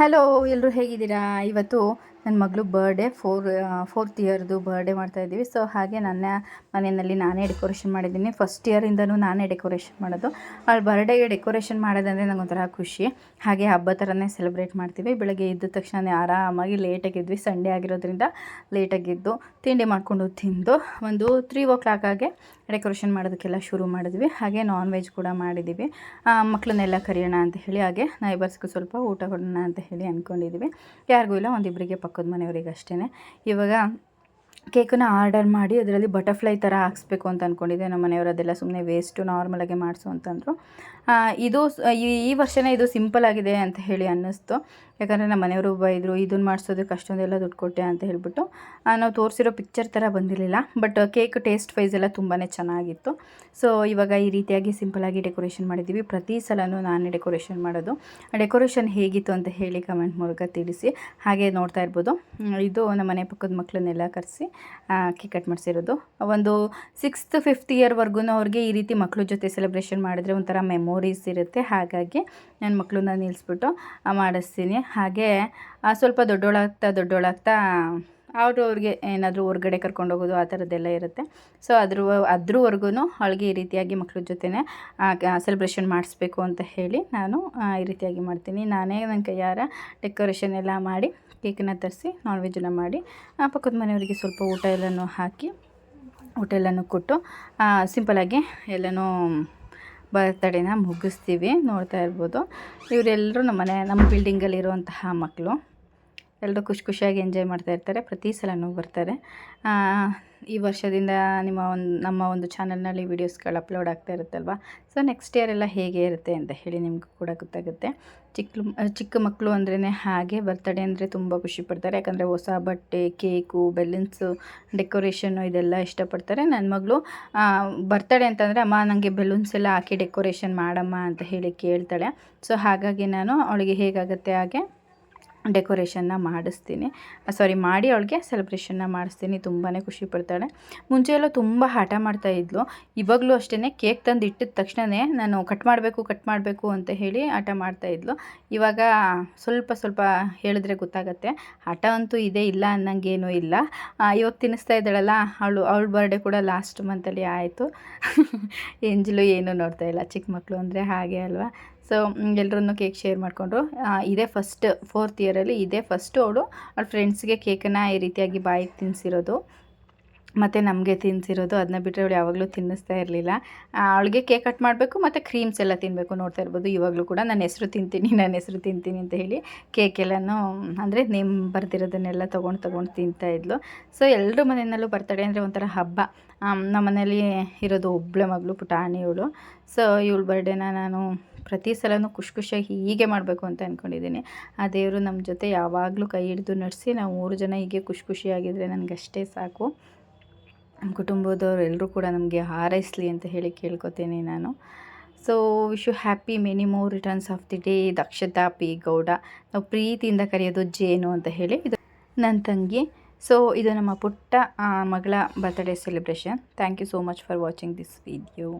Hello ಎಲ್ಲರೂ ಹೇಗಿದ್ದೀರಾ? ಇವತ್ತು ನನ್ನ ಮಗಳು ಬರ್ಡೇ ಫೋರ್ ಫೋರ್ತ್ ಇಯರ್ದು ಬರ್ಡೇ ಮಾಡ್ತಾಯಿದ್ದೀವಿ ಸೊ ಹಾಗೆ ನನ್ನ ಮನೆಯಲ್ಲಿ ನಾನೇ ಡೆಕೋರೇಷನ್ ಮಾಡಿದ್ದೀನಿ. ಫಸ್ಟ್ ಇಯರಿಂದನೂ ನಾನೇ ಡೆಕೋರೇಷನ್ ಮಾಡೋದು. ಅವಳು ಬರ್ಡೇಗೆ ಡೆಕೋರೇಷನ್ ಮಾಡೋದಂದರೆ ಒಂಥರ ಖುಷಿ. ಹಾಗೆ ಹಬ್ಬ ಥರನೇ ಸೆಲೆಬ್ರೇಟ್ ಮಾಡ್ತೀವಿ. ಬೆಳಗ್ಗೆ ಎದ್ದ ತಕ್ಷಣ ಆರಾಮಾಗಿ ಲೇಟಾಗಿದ್ವಿ ಸಂಡೇ ಆಗಿರೋದ್ರಿಂದ ಲೇಟಾಗಿದ್ದು ತಿಂಡಿ ಮಾಡಿಕೊಂಡು ತಿಂದು ಒಂದು ತ್ರೀ ಓ ಕ್ಲಾಕಾಗೆ ಡೆಕೋರೇಷನ್ ಮಾಡೋದಕ್ಕೆಲ್ಲ ಶುರು ಮಾಡಿದ್ವಿ. ಹಾಗೆ ನಾನ್ ವೆಜ್ ಕೂಡ ಮಾಡಿದ್ದೀವಿ. ಮಕ್ಕಳನ್ನೆಲ್ಲ ಕರೆಯೋಣ ಅಂತ ಹೇಳಿ ಹಾಗೆ ನೈಬರ್ಸ್ಗೂ ಸ್ವಲ್ಪ ಊಟ ಕೊಡೋಣ ಅಂತ ಹೇಳಿ ಅಂದ್ಕೊಂಡಿದ್ದೀವಿ ಯಾರಿಗೂ ಇಲ್ಲ ಒಂದಿಬ್ಬರಿಗೆ ಪಕ್ಕದ ಮನೆಯವರಿಗೆ ಅಷ್ಟೇ ಇವಾಗ ಕೇಕನ್ನು ಆರ್ಡರ್ ಮಾಡಿ ಅದರಲ್ಲಿ ಬಟರ್ಫ್ಲೈ ಥರ ಹಾಕ್ಸ್ಬೇಕು ಅಂತ ಅಂದ್ಕೊಂಡಿದ್ದೆ ನಮ್ಮ ಮನೆಯವರು ಅದೆಲ್ಲ ಸುಮ್ಮನೆ ವೇಸ್ಟು ನಾರ್ಮಲಾಗೆ ಮಾಡಿಸು ಅಂತಂದರು. ಇದು ಈ ವರ್ಷನೇ ಇದು ಸಿಂಪಲ್ ಆಗಿದೆ ಅಂತ ಹೇಳಿ ಅನ್ನಿಸ್ತು. ಯಾಕಂದರೆ ನಮ್ಮ ಮನೆಯವರು ಬೈದರು ಇದನ್ನು ಮಾಡಿಸೋದಕ್ಕೆ ಅಷ್ಟೊಂದೆಲ್ಲ ದುಡ್ಡು ಕೊಟ್ಟೆ ಅಂತ ಹೇಳಿಬಿಟ್ಟು ನಾವು ತೋರಿಸಿರೋ ಪಿಕ್ಚರ್ ಥರ ಬಂದಿರಲಿಲ್ಲ ಬಟ್ ಕೇಕ್ ಟೇಸ್ಟ್ ವೈಸ್ ಎಲ್ಲ ತುಂಬಾ ಚೆನ್ನಾಗಿತ್ತು. ಸೊ ಇವಾಗ ಈ ರೀತಿಯಾಗಿ ಸಿಂಪಲಾಗಿ ಡೆಕೋರೇಷನ್ ಮಾಡಿದ್ದೀವಿ. ಪ್ರತಿ ಸಲನೂ ನಾನೇ ಡೆಕೋರೇಷನ್ ಮಾಡೋದು. ಡೆಕೋರೇಷನ್ ಹೇಗಿತ್ತು ಅಂತ ಹೇಳಿ ಕಮೆಂಟ್ ಮೂಲಕ ತಿಳಿಸಿ. ಹಾಗೆ ನೋಡ್ತಾ ಇರ್ಬೋದು. ಇದು ನಮ್ಮ ಮನೆ ಪಕ್ಕದ ಮಕ್ಕಳನ್ನೆಲ್ಲ ಕರೆಸಿ ಕೇಕ್ ಕಟ್ ಮಾಡಿಸಿರೋದು. ಒಂದು ಸಿಕ್ಸ್ತ್ ಫಿಫ್ತ್ ಇಯರ್ವರೆಗೂ ಅವ್ರಿಗೆ ಈ ರೀತಿ ಮಕ್ಕಳ ಜೊತೆ ಸೆಲೆಬ್ರೇಷನ್ ಮಾಡಿದ್ರೆ ಒಂಥರ ಮೆಮೊರೀಸ್ ಇರುತ್ತೆ. ಹಾಗಾಗಿ ನನ್ನ ಮಕ್ಕಳನ್ನ ನಿಲ್ಲಿಸ್ಬಿಟ್ಟು ಮಾಡಿಸ್ತೀನಿ. ಹಾಗೆ ಸ್ವಲ್ಪ ದೊಡ್ಡೋಳಾಗ್ತಾ ದೊಡ್ಡೋಳಾಗ್ತಾ, ಅವರು ಅವ್ರಿಗೆ ಏನಾದರೂ ಹೊರ್ಗಡೆ ಕರ್ಕೊಂಡು ಹೋಗೋದು ಆ ಥರದ್ದೆಲ್ಲ ಇರುತ್ತೆ. ಸೊ, ಅದ್ರ ಅದ್ರವರೆಗೂ ಅವಳಿಗೆ ಈ ರೀತಿಯಾಗಿ ಮಕ್ಕಳ ಜೊತೆನೇ ಸೆಲೆಬ್ರೇಷನ್ ಮಾಡಿಸ್ಬೇಕು ಅಂತ ಹೇಳಿ ನಾನು ಈ ರೀತಿಯಾಗಿ ಮಾಡ್ತೀನಿ. ನಾನೇ ನನ್ನ ಕೈಯಾರ ಡೆಕೋರೇಷನ್ ಎಲ್ಲ ಮಾಡಿ ಕೇಕನ್ನು ತರಿಸಿ ನಾನ್ ವೆಜ್ನ ಮಾಡಿ ಪಕ್ಕದ ಮನೆಯವರಿಗೆ ಸ್ವಲ್ಪ ಊಟ ಎಲ್ಲನೂ ಹಾಕಿ, ಊಟ ಎಲ್ಲನೂ ಕೊಟ್ಟು ಸಿಂಪಲಾಗಿ ಎಲ್ಲನೂ ಬರ್ತಡೇನ ಮುಗಿಸ್ತೀವಿ ನೋಡ್ತಾ ಇರ್ಬೋದು. ಇವರೆಲ್ಲರೂ ನಮ್ಮ ಮನೆ ನಮ್ಮ ಬಿಲ್ಡಿಂಗಲ್ಲಿರುವಂತಹ ಮಕ್ಕಳು ಎಲ್ಲರೂ ಖುಷಿ ಖುಷಿಯಾಗಿ ಎಂಜಾಯ್ ಮಾಡ್ತಾ ಇರ್ತಾರೆ, ಪ್ರತಿ ಸಲನೂ ಬರ್ತಾರೆ. ಈ ವರ್ಷದಿಂದ ನಿಮ್ಮ ಒಂದು, ನಮ್ಮ ಒಂದು ಚಾನಲ್ನಲ್ಲಿ ವೀಡಿಯೋಸ್ಗಳು ಅಪ್ಲೋಡ್ ಆಗ್ತಾ ಇರುತ್ತಲ್ವ? ಸೊ ನೆಕ್ಸ್ಟ್ ಇಯರ್ ಎಲ್ಲ ಹೇಗೆ ಇರುತ್ತೆ ಅಂತ ಹೇಳಿ ನಿಮಗೂ ಕೂಡ ಗೊತ್ತಾಗುತ್ತೆ. ಚಿಕ್ಕ ಚಿಕ್ಕ ಮಕ್ಕಳು ಅಂದ್ರೇ ಹಾಗೆ ಬರ್ತಡೇ ಅಂದರೆ ತುಂಬ ಖುಷಿ ಪಡ್ತಾರೆ. ಯಾಕಂದರೆ ಹೊಸ ಬಟ್ಟೆ ಕೇಕು ಬೆಲೂನ್ಸು ಡೆಕೋರೇಷನ್ನು ಇದೆಲ್ಲ ಇಷ್ಟಪಡ್ತಾರೆ. ನನ್ನ ಮಗಳು ಬರ್ತಡೇ ಅಂತಂದರೆ ಅಮ್ಮ ನನಗೆ ಬೆಲೂನ್ಸ್ ಎಲ್ಲ ಹಾಕಿ ಡೆಕೋರೇಷನ್ ಮಾಡಮ್ಮ ಅಂತ ಹೇಳಿ ಕೇಳ್ತಾಳೆ. ಸೊ ಹಾಗಾಗಿ ನಾನು ಅವಳಿಗೆ ಹೇಗಾಗುತ್ತೆ ಹಾಗೆ ಡೆಕೋರೇಷನ್ನ ಮಾಡಿಸ್ತೀನಿ. ಸಾರಿ ಮಾಡಿ ಅವಳಿಗೆ ಸೆಲೆಬ್ರೇಷನ್ನ ಮಾಡಿಸ್ತೀನಿ. ತುಂಬಾ ಖುಷಿ ಪಡ್ತಾಳೆ. ಮುಂಚೆ ಎಲ್ಲ ತುಂಬ ಹಠ ಮಾಡ್ತಾಯಿದ್ಲು ಇವಾಗಲೂ ಅಷ್ಟೇ ಕೇಕ್ ತಂದು ಇಟ್ಟಿದ ತಕ್ಷಣವೇ ನಾನು ಕಟ್ ಮಾಡಬೇಕು ಕಟ್ ಮಾಡಬೇಕು ಅಂತ ಹೇಳಿ ಹಠ ಮಾಡ್ತಾಯಿದ್ಲು ಇವಾಗ ಸ್ವಲ್ಪ ಸ್ವಲ್ಪ ಹೇಳಿದ್ರೆ ಗೊತ್ತಾಗತ್ತೆ. ಹಠ ಅಂತೂ ಇದೆ, ಇಲ್ಲ ಅನ್ನಂಗೇನೂ ಇಲ್ಲ. ಇವಾಗ ತಿನ್ನಿಸ್ತಾ ಇದ್ದಾಳಲ್ಲ, ಅವಳು, ಅವಳ ಬರ್ಡೇ ಕೂಡ ಲಾಸ್ಟ್ ಮಂತಲ್ಲಿ ಆಯಿತು. ಎಂಜಲು ಏನೂ ನೋಡ್ತಾ ಇಲ್ಲ. ಚಿಕ್ಕ ಮಕ್ಕಳು ಅಂದರೆ ಹಾಗೆ ಅಲ್ವಾ? ಸೊ ಎಲ್ಲರನ್ನು ಕೇಕ್ ಶೇರ್ ಮಾಡಿಕೊಂಡ್ರು ಇದೇ ಫಸ್ಟ್ ಫೋರ್ತ್ ಇಯರಲ್ಲಿ ಇದೇ ಫಸ್ಟು ಅವಳು ಅವಳ ಫ್ರೆಂಡ್ಸ್ಗೆ ಕೇಕನ್ನು ಈ ರೀತಿಯಾಗಿ ಬಾಯಿಗೆ ತಿನ್ನಿಸಿರೋದು ಮತ್ತು ನಮಗೆ ತಿನ್ನಿಸಿರೋದು ಅದನ್ನ ಬಿಟ್ಟರೆ ಅವಳು ಯಾವಾಗಲೂ ತಿನ್ನಿಸ್ತಾ ಇರಲಿಲ್ಲ. ಅವಳಿಗೆ ಕೇಕ್ ಕಟ್ ಮಾಡಬೇಕು, ಮತ್ತು ಕ್ರೀಮ್ಸ್ ಎಲ್ಲ ತಿನ್ನಬೇಕು ನೋಡ್ತಾ ಇರ್ಬೋದು. ಇವಾಗಲೂ ಕೂಡ ನನ್ನ ಹೆಸರು ತಿಂತೀನಿ ನನ್ನ ಹೆಸರು ತಿಂತೀನಿ ಅಂತ ಹೇಳಿ ಕೇಕ್ ಎಲ್ಲನೂ, ಅಂದರೆ ನೇಮ್ ಬರೆದಿರೋದನ್ನೆಲ್ಲ ತೊಗೊಂಡು ತೊಗೊಂಡು ತಿಂತಾಯಿದ್ಲು ಸೊ ಎಲ್ಲರೂ ಮನೆಯಲ್ಲೂ ಬರ್ತಡೆ ಅಂದರೆ ಒಂಥರ ಹಬ್ಬ. ನಮ್ಮ ಮನೇಲಿ ಇರೋದು ಒಬ್ಬಳೆ ಮಗಳು, ಪುಟಾಣಿ ಇವಳು. ಸೊ ಇವಳು ಬರ್ಡೇನ ನಾನು ಪ್ರತಿ ಸಲವೂ ಖುಷಿ ಖುಷಿಯಾಗಿ ಹೀಗೆ ಮಾಡಬೇಕು ಅಂತ ಅಂದ್ಕೊಂಡಿದ್ದೀನಿ ಆ ದೇವರು ನಮ್ಮ ಜೊತೆ ಯಾವಾಗಲೂ ಕೈ ಹಿಡಿದು ನಡೆಸಿ, ನಾವು ಮೂರು ಜನ ಹೀಗೆ ಖುಷಿ ಖುಷಿಯಾಗಿದ್ದರೆ ನನಗಷ್ಟೇ ಸಾಕು. ನಮ್ಮ ಕುಟುಂಬದವ್ರು ಎಲ್ಲರೂ ಕೂಡ ನಮಗೆ ಹಾರೈಸಲಿ ಅಂತ ಹೇಳಿ ಕೇಳ್ಕೊತೀನಿ ನಾನು. So wish you happy many more returns of the day Dakshata P Gowda ನಾವು ಪ್ರೀತಿಯಿಂದ ಕರೆಯೋದು ಜೇನು ಅಂತ ಹೇಳಿ ಇದು. ನನ್ನ ತಂಗಿ. ಸೊ ಇದು ನಮ್ಮ ಪುಟ್ಟ ಮಗಳ birthday celebration thank you so much for watching this video